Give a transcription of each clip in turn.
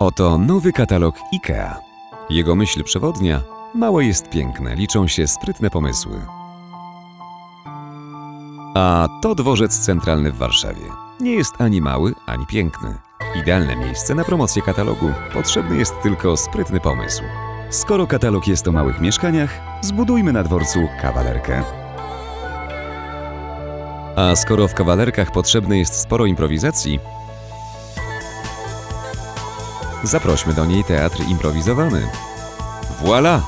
Oto nowy katalog IKEA. Jego myśl przewodnia: małe jest piękne, liczą się sprytne pomysły. A to dworzec centralny w Warszawie. Nie jest ani mały, ani piękny. Idealne miejsce na promocję katalogu. Potrzebny jest tylko sprytny pomysł. Skoro katalog jest o małych mieszkaniach, zbudujmy na dworcu kawalerkę. A skoro w kawalerkach potrzebne jest sporo improwizacji, zaprośmy do niej teatr improwizowany. Voila!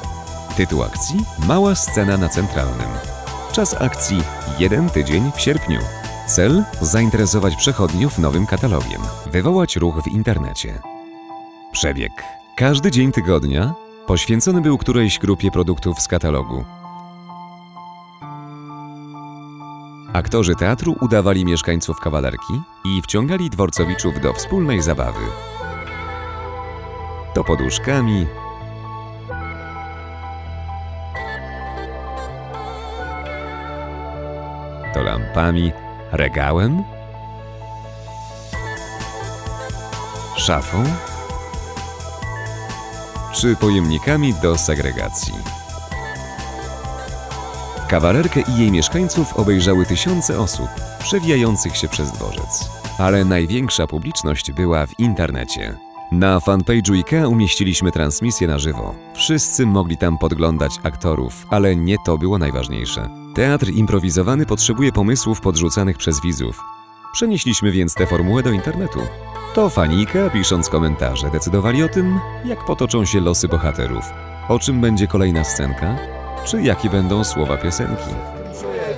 Tytuł akcji Mała scena na centralnym. Czas akcji jeden tydzień w sierpniu. Cel zainteresować przechodniów nowym katalogiem, wywołać ruch w internecie. Przebieg. Każdy dzień tygodnia poświęcony był którejś grupie produktów z katalogu. Aktorzy teatru udawali mieszkańców kawalerki i wciągali dworcowiczów do wspólnej zabawy. Poduszkami, to lampami, regałem, szafą czy pojemnikami do segregacji. Kawalerkę i jej mieszkańców obejrzały tysiące osób przewijających się przez dworzec. Ale największa publiczność była w internecie. Na fanpage'u IKEA umieściliśmy transmisję na żywo. Wszyscy mogli tam podglądać aktorów, ale nie to było najważniejsze. Teatr improwizowany potrzebuje pomysłów podrzucanych przez widzów. Przenieśliśmy więc tę formułę do internetu. To fani IKEA, pisząc komentarze, decydowali o tym, jak potoczą się losy bohaterów, o czym będzie kolejna scenka, czy jakie będą słowa piosenki.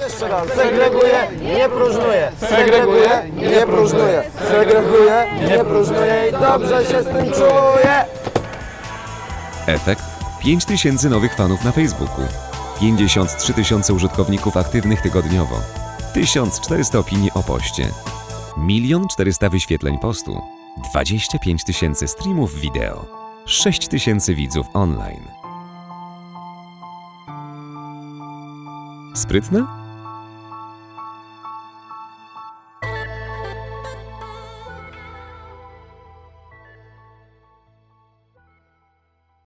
Raz. Segreguję, nie próżnuję. Segreguję, nie próżnuję. Segreguję, nie próżnuję i dobrze się z tym czuję. Efekt? 5 tysięcy nowych fanów na Facebooku, 53 tysiące użytkowników aktywnych tygodniowo, 1400 opinii o poście, 1 400 wyświetleń postu, 25 tysięcy streamów wideo, 6 tysięcy widzów online. Sprytne?